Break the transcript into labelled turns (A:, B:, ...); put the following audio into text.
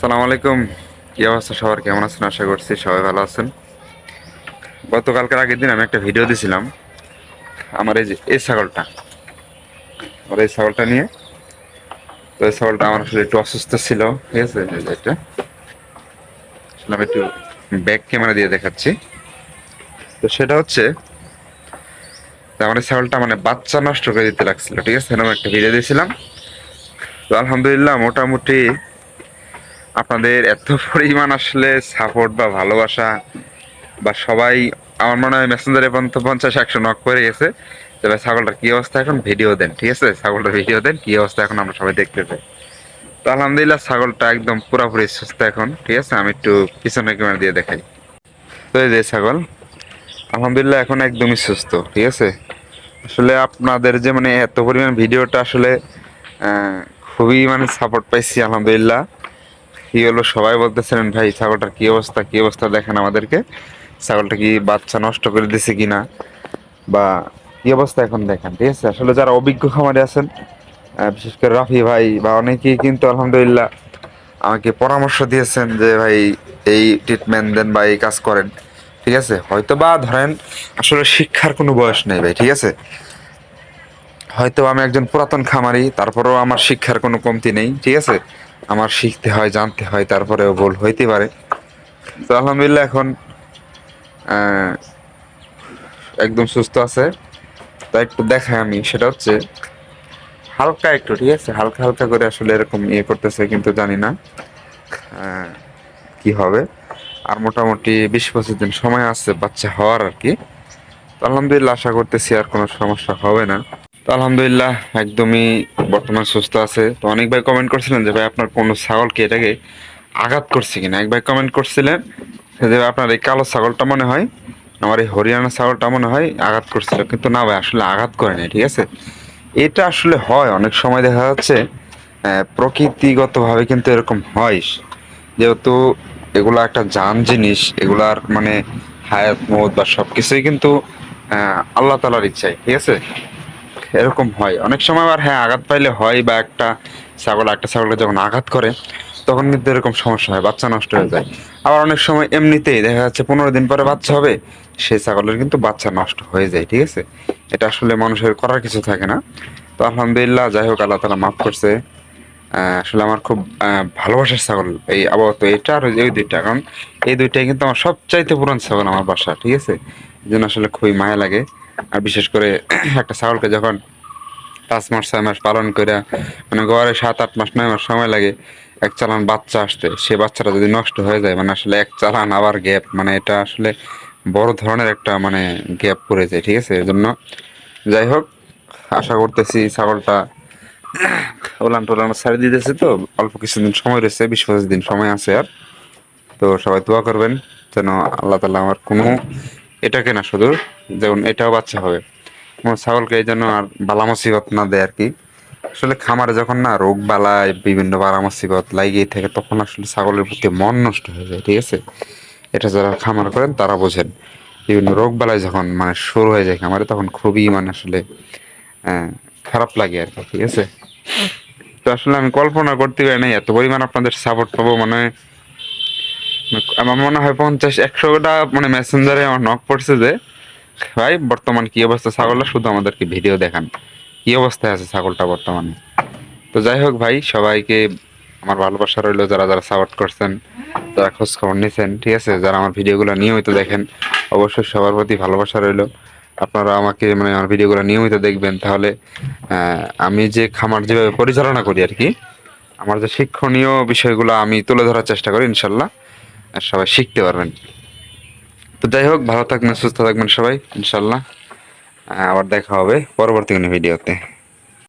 A: সালাম আলাইকুম। কি অবস্থা সবার? কেমন আছেন? আশা করছি সবাই ভালো আছেন। গতকালকার আগের দিন আমি একটা ভিডিও দিছিলাম। আমার এই যে এই ছাগলটা। আমার এই ছাগলটা নিয়ে। তো এই ছাগলটা আমার আসলে একটু অসুস্থ ছিল। ঠিক আছে? এটা। আসলে আমি একটু ব্যাক ক্যামেরা দিয়ে দেখাচ্ছি। তো সেটা হচ্ছে আমার এই ছাগলটা মানে বাচ্চা নষ্ট করে দিতে লাগছিল। ঠিক আছে? এরকম একটা ভিডিও দিয়েছিলাম। তো আলহামদুলিল্লাহ মোটামুটি আপনাদের এত পরিমাণ আসলে সাপোর্ট বা ভালোবাসা বা সবাই, আমার মনে হয় মেসেঞ্জারে পর্যন্ত পঞ্চাশ, একশো নক করে গেছে। তবে ছাগলটার কি অবস্থা এখন? ভিডিও দেন, ঠিক আছে? ছাগলটার ভিডিও দেন, কি অবস্থা এখন আমরা সবাই দেখতে পাই তো আলহামদুলিল্লাহ, ছাগলটা একদম পুরোপুরি সুস্থ এখন, ঠিক আছে? আমি একটু পিছনে ক্যামেরা দিয়ে দেখাই। তো এই যে ছাগল, আলহামদুলিল্লাহ এখন একদমই সুস্থ, ঠিক আছে? আসলে আপনাদের যে মানে এত পরিমাণ ভিডিওটা আসলে খুবই মানে সাপোর্ট পাইছি, আলহামদুলিল্লাহ। কি হলো? সবাই বলতেছিলেন ভাই, ছাগলটার কি অবস্থা? কি অবস্থা দেখেন আমাদেরকে। ছাগলটা কি বাচ্চা নষ্ট করে দিছে কিনা? বা কি অবস্থা এখন দেখেন? ঠিক আছে? আসলে যারা অভিজ্ঞ খামারে আছেন বিশেষ করে রাফি ভাই বা অনেকেই কিন্তু আলহামদুলিল্লাহ আমাকে পরামর্শ দিয়েছেন যে, ভাই, এই ট্রিটমেন্ট দেন বা এই কাজ করেন। ঠিক আছে? হয়তো বা ধরেন, আসলে শিক্ষার কোনো বয়স নেই ভাই, ঠিক আছে? হয়তো আমি একজন পুরাতন খামারি, তারপরেও আমার শিক্ষার কোনো কমতি নেই, ঠিক আছে? আমার শিখতে হয়, জানতে হয়, তারপরেও ভুল হইতে পারে। তো আলহামদুলিল্লাহ এখন একদম সুস্থ আছে। তাই একটু দেখাই আমি, সেটা হচ্ছে হালকা একটু, ঠিক আছে? হালকা হালকা করে আসলে এরকম ইয়ে করতেছে, কিন্তু জানি না কি হবে। আর মোটামুটি বিশ পঁচিশ দিন সময় আছে বাচ্চা হওয়ার আর কি। তো আলহামদুলিল্লাহ আশা করতেছি আর কোনো সমস্যা হবে না। তো আলহামদুলিল্লাহ, একদমই বর্তমান সুস্থ আছে। তো অনেক ভাই কমেন্ট করছিলেন যে, ভাই আপনার কোনো ছাগল ছাগলকে এটাকে আঘাত করছে কিনা? এক ভাই কমেন্ট করছিলেন যে আপনার এই কালো ছাগলটা মনে হয়, আমার এই হরিয়ানা ছাগলটা মনে হয় আঘাত করছিল। কিন্তু না ভাই, আসলে আঘাত করে নাই, ঠিক আছে? এটা আসলে হয়, অনেক সময় দেখা যাচ্ছে প্রকৃতিগতভাবে কিন্তু এরকম হয়। যেহেতু এগুলা একটা জান জিনিস, এগুলার মানে হায়াত মত বা সব কিছুই কিন্তু আল্লাহ তালার ইচ্ছায়, ঠিক আছে? এরকম হয়। অনেক সময় আবার হ্যাঁ আঘাত পাইলে হয় বা একটা ছাগল একটা ছাগলকে যখন আঘাত করে তখন কিন্তু এরকম সমস্যা হয় বাচ্চা নষ্ট হয়ে যায়। আবার অনেক সময় এমনিতেই দেখা যাচ্ছে পনেরো দিন পরে বাচ্চা হবে সেই ছাগলের কিন্তু বাচ্চা নষ্ট হয়ে যায় ঠিক আছে? এটা আসলে মানুষের করার কিছু থাকে না। তো আলহামদুলিল্লাহ যাই হোক আল্লাহ তালা মাফ করছে। আহ, আসলে আমার খুব আহ, ভালোবাসার ছাগল এই আবহাওয়া তো এটা আর ওই দুইটা। কারণ এই দুইটাই কিন্তু আমার সবচাইতে পুরান ছাগল আমার বাসা ঠিক আছে? এই জন্য আসলে খুবই মায়া লাগে। আর বিশেষ করে একটা ছাগলকে যখন পাঁচ মাস, ছয় মাস পালন করে মানে গড়ে সাত, আট মাস, নয় মাস সময় লাগে, এক চালান বাচ্চা আসতে, সে বাচ্চাটা যদি নষ্ট হয়ে যায় মানে আসলে এক চালান আবার গ্যাপ মানে এটা আসলে বড় ধরনের একটা মানে গ্যাপ পড়ে যায়, ঠিক আছে? এর জন্য যাই হোক, আশা করতেছি ছাগলটা ওলান টোলান ছাড়ি দিতেছে তো, অল্প কিছুদিন সময় রয়েছে, বিশ পঁচিশ দিন সময় আছে আর। তো সবাই দোয়া করবেন, যেন আল্লাহ তালা আমার কোনো এটাকে না শুধু যেমন এটাও বাচ্চা হবে। কোনো ছাগলকে এই জন্য আর বালা মুসিবত না দেয় আর কি। আসলে খামারে যখন না রোগ বালায় বিভিন্ন বালা মুসিবত লাগিয়ে থাকে, তখন আসলে ছাগলের প্রতি মন নষ্ট হয়ে যায়, ঠিক আছে? এটা যারা খামার করেন, তারা বোঝেন। বিভিন্ন রোগ বালায় যখন মানে শুরু হয়ে যায় খামারে, তখন খুবই মানে আসলে খারাপ লাগে আর কি, ঠিক আছে? তো আসলে আমি কল্পনা করতে পারি না এত পরিমাণ আপনাদের সাপোর্ট পাবো মানে আমার মনে হয় পঞ্চাশ, একশোটা মানে মেসেঞ্জারে আমার নক পড়ছে যে, ভাই, বর্তমান কি অবস্থা? ছাগলটা শুধু আমাদেরকে ভিডিও দেখান। কি অবস্থায় আছে ছাগলটা বর্তমানে? তো যাই হোক ভাই, সবাইকে আমার ভালোবাসা রইল, যারা যারা সাপোর্ট করছেন যারা খোঁজ খবর নিয়েছেন ঠিক আছে? যারা আমার ভিডিওগুলো নিয়মিত দেখেন, অবশ্যই সবার প্রতি ভালোবাসা রইল। আপনারা আমাকে মানে আমার ভিডিওগুলো নিয়মিত দেখবেন, তাহলে আমি যে খামার যেভাবে পরিচালনা করি আর কি, আমার যে শিক্ষণীয় বিষয়গুলো আমি তুলে ধরার চেষ্টা করি, ইনশাল্লাহ। আর সবাই শিখতে পারবেন। তো যাই হোক, ভালো থাকবেন, সুস্থ থাকবেন সবাই, ইনশাল্লাহ। আবার দেখা হবে পরবর্তী কোনো ভিডিওতে।